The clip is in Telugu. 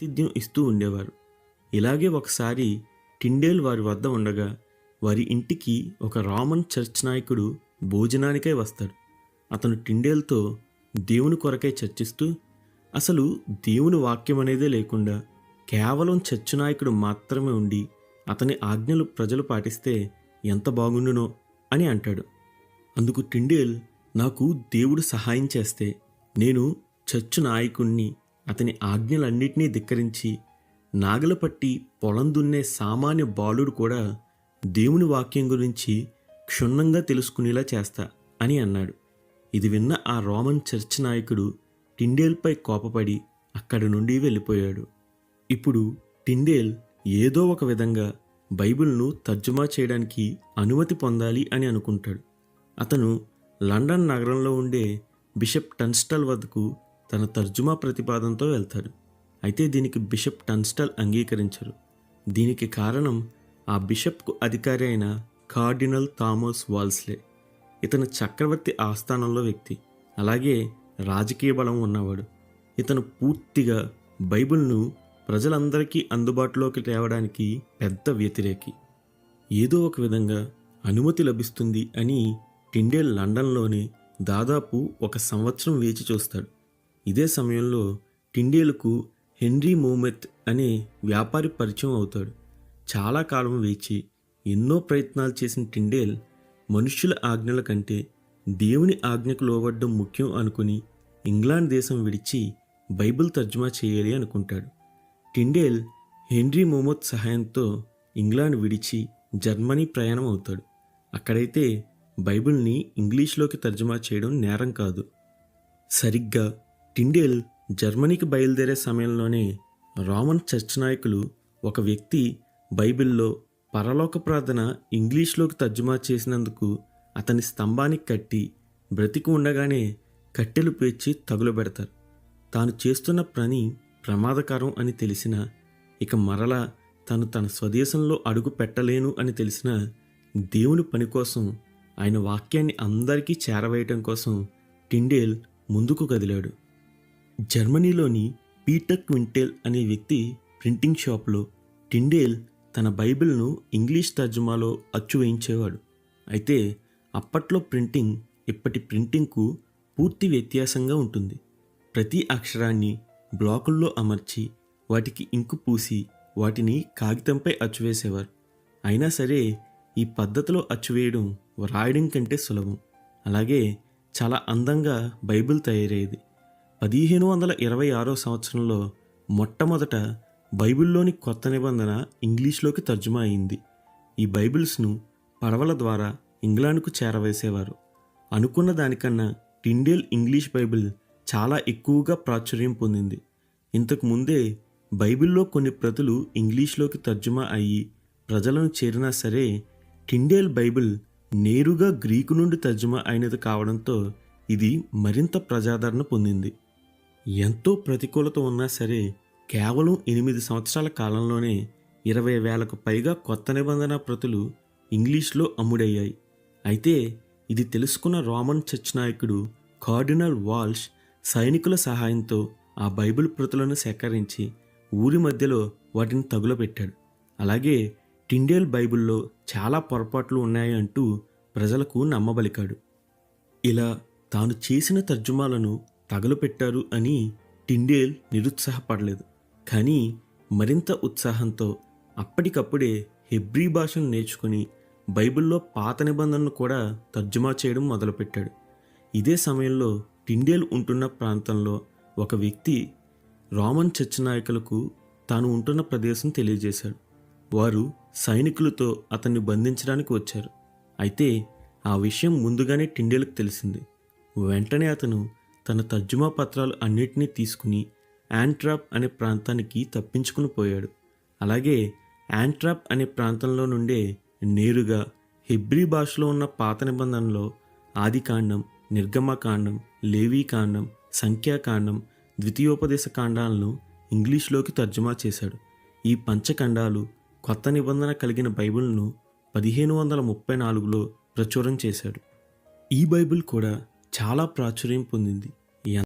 ఆతిథ్యం ఇస్తూ ఉండేవారు. ఇలాగే ఒకసారి టిండేల్ వారి వద్ద ఉండగా వారి ఇంటికి ఒక రామన్ చర్చ్ నాయకుడు భోజనానికై వస్తాడు. అతను టిండేల్తో దేవుని కొరకై చర్చిస్తూ అసలు దేవుని వాక్యం అనేదే లేకుండా కేవలం చర్చ్ నాయకుడు మాత్రమే ఉండి అతని ఆజ్ఞలు ప్రజలు పాటిస్తే ఎంత బాగుండునో అని అంటాడు. అందుకు టిండేల్ నాకు దేవుడు సహాయం చేస్తే నేను చర్చ్ నాయకుణ్ణి అతని ఆజ్ఞలన్నిటినీ ధిక్కరించి నాగల పట్టి పొలం దున్నే సామాన్య బాలుడు కూడా దేవుని వాక్యం గురించి క్షుణ్ణంగా తెలుసుకునేలా చేస్తా అని అన్నాడు. ఇది విన్న ఆ రోమన్ చర్చ్ నాయకుడు టిండేల్పై కోపపడి అక్కడి నుండి వెళ్ళిపోయాడు. ఇప్పుడు టిండేల్ ఏదో ఒక విధంగా బైబిల్ను తర్జుమా చేయడానికి అనుమతి పొందాలి అని అనుకుంటాడు. అతను లండన్ నగరంలో ఉండే బిషప్ టన్స్టల్ వద్దకు తన తర్జుమా ప్రతిపాదనతో వెళ్తాడు. అయితే దీనికి బిషప్ టన్స్టల్ అంగీకరించరు. దీనికి కారణం ఆ బిషప్కు అధికారి అయిన కార్డినల్ థామస్ వాల్స్లే. ఇతను చక్రవర్తి ఆస్థానంలో వ్యక్తి. అలాగే రాజకీయ బలం ఉన్నవాడు. ఇతను పూర్తిగా బైబిల్ను ప్రజలందరికీ అందుబాటులోకి తేవడానికి పెద్ద వ్యతిరేకి. ఏదో ఒక విధంగా అనుమతి లభిస్తుంది అని టిండేల్ లండన్లోనే దాదాపు ఒక సంవత్సరం వేచి చూస్తాడు. ఇదే సమయంలో టిండేలకు హెన్రీ మోమెత్ అనే వ్యాపారి పరిచయం అవుతాడు. చాలా కాలం వేచి ఎన్నో ప్రయత్నాలు చేసిన టిండేల్ మనుష్యుల ఆజ్ఞల కంటే దేవుని ఆజ్ఞకు లోబడ్డం ముఖ్యం అనుకుని ఇంగ్లాండ్ దేశం విడిచి బైబిల్ తర్జుమా చేయాలి అనుకుంటాడు. టిండేల్ హెన్రీ మోమోత్ సహాయంతో ఇంగ్లాండ్ విడిచి జర్మనీ ప్రయాణం అవుతాడు. అక్కడైతే బైబిల్ని ఇంగ్లీష్లోకి తర్జుమా చేయడం నేరం కాదు. సరిగ్గా టిండేల్ జర్మనీకి బయలుదేరే సమయంలోనే రోమన్ చర్చ్ నాయకులు ఒక వ్యక్తి బైబిల్లో పరలోక ప్రార్థన ఇంగ్లీష్లోకి తర్జుమా చేసినందుకు అతని స్తంభానికి కట్టి బ్రతికి ఉండగానే కట్టెలు పేర్చి తగులబెడతారు తాను చేస్తున్న పని ప్రమాదకరం అని తెలిసిన ఇక మరలా తను తన స్వదేశంలో అడుగు పెట్టలేను అని తెలిసిన దేవుని పని కోసం ఆయన వాక్యాన్ని అందరికీ చేరవేయటం కోసం టిండేల్ ముందుకు కదిలాడు. జర్మనీలోని పీటర్ క్వింటేల్ అనే వ్యక్తి ప్రింటింగ్ షాప్లో టిండేల్ తన బైబిల్ను ఇంగ్లీష్ తర్జుమాలో అచ్చు వేయించేవాడు. అయితే అప్పట్లో ప్రింటింగ్ ఇప్పటి ప్రింటింగ్కు పూర్తి వ్యత్యాసంగా ఉంటుంది. ప్రతి అక్షరాన్ని బ్లాకుల్లో అమర్చి వాటికి ఇంకు పూసి వాటిని కాగితంపై అచ్చువేసేవారు అయినా సరే ఈ పద్ధతిలో అచ్చువేయడం వ్రాయడం కంటే సులభం. అలాగే చాలా అందంగా బైబిల్ తయారయ్యేది. పదిహేను వందల ఇరవై ఆరో సంవత్సరంలో మొట్టమొదట బైబిల్లోని కొత్త నిబంధన ఇంగ్లీష్లోకి తర్జుమా అయింది. ఈ బైబిల్స్ను పడవల ద్వారా ఇంగ్లాండ్కు చేరవేసేవారు. అనుకున్న దానికన్నా టిండేల్ ఇంగ్లీష్ బైబిల్ చాలా ఎక్కువగా ప్రాచుర్యం పొందింది. ఇంతకు ముందే బైబిల్లో కొన్ని ప్రతులు ఇంగ్లీష్లోకి తర్జుమా అయ్యి ప్రజలను చేరినా సరే టిండేల్ బైబిల్ నేరుగా గ్రీకు నుండి తర్జుమా అయినది కావడంతో ఇది మరింత ప్రజాదరణ పొందింది. ఎంతో ప్రతికూలత ఉన్నా సరే కేవలం ఎనిమిది సంవత్సరాల కాలంలోనే ఇరవై వేలకు పైగా కొత్త నిబంధన ప్రతులు ఇంగ్లీష్లో అమ్ముడయ్యాయి. అయితే ఇది తెలుసుకున్న రోమన్ చర్చ్ నాయకుడు కార్డినల్ వాల్ష్ సైనికుల సహాయంతో ఆ బైబిల్ ప్రతులను సేకరించి ఊరి మధ్యలో వాటిని తగులపెట్టాడు అలాగే టిండేల్ బైబిల్లో చాలా పొరపాట్లు ఉన్నాయి అంటూ ప్రజలకు నమ్మబలికాడు. ఇలా తాను చేసిన తర్జుమాలను తగలుపెట్టారు అని టిండేల్ నిరుత్సాహపడలేదు. కానీ మరింత ఉత్సాహంతో అప్పటికప్పుడే హెబ్రీ భాషను నేర్చుకుని బైబిల్లో పాత నిబంధనను కూడా తర్జుమా చేయడం మొదలుపెట్టాడు. ఇదే సమయంలో టిండేల్ ఉంటున్న ప్రాంతంలో ఒక వ్యక్తి రోమన్ చర్చ్ నాయకులకు తాను ఉంటున్న ప్రదేశం తెలియజేశాడు. వారు సైనికులతో అతన్ని బంధించడానికి వచ్చారు. అయితే ఆ విషయం ముందుగానే టిండేలకు తెలిసింది. వెంటనే అతను తన తర్జుమా పత్రాలు అన్నిటినీ తీసుకుని యాంట్రాప్ అనే ప్రాంతానికి తప్పించుకుని పోయాడు. అలాగే యాంట్రాప్ అనే ప్రాంతంలో నుండే నేరుగా హెబ్రీ భాషలో ఉన్న పాత నిబంధనలో ఆదికాండం నిర్గమకాండం లేవీకాండం సంఖ్యాకాండం ద్వితీయోపదేశ కాండాలను ఇంగ్లీష్లోకి తర్జుమా చేశాడు. ఈ పంచఖండాలు కొత్త నిబంధన కలిగిన బైబిల్ను పదిహేను వందల ముప్పై నాలుగులో ప్రచురం చేశాడు. ఈ బైబిల్ కూడా చాలా ప్రాచుర్యం పొందింది.